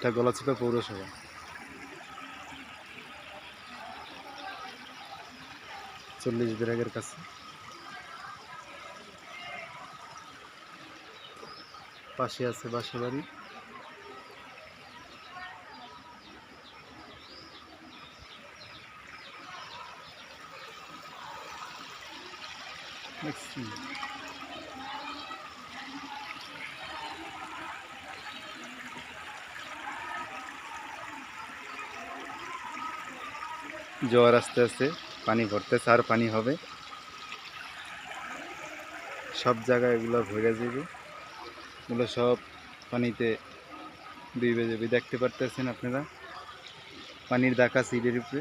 এটা গলাচিপা পৌরসভা। চল্লিশ বিরাগের কাছে। পাশে আছে বাসা বাড়ি দেখছি। জোয়ার আস্তে আস্তে, পানি ভরতেছে আর পানি হবে। সব জায়গায় এগুলো ভরে যাবে। এগুলো সব পানিতে ডুবে যাবে। দেখতে পারতেছেন আপনারা? পানির দাকা সিটের উপরে।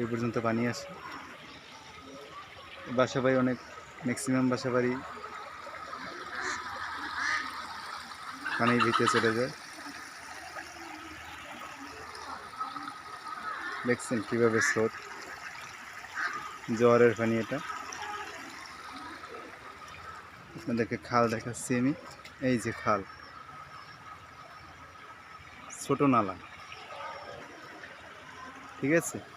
এই পর্যন্ত পানি আসে বাসা বাড়ি অনেক ম্যাক্সিমাম বাসা বাড়ি পানির ভিতরে চলে যায়। দেখছেন কীভাবে স্রোত? জোয়ারের পানি এটা। আপনাদেরকে খাল দেখাচ্ছি আমি। এই যে খাল। ছোট নালা। ঠিক আছে?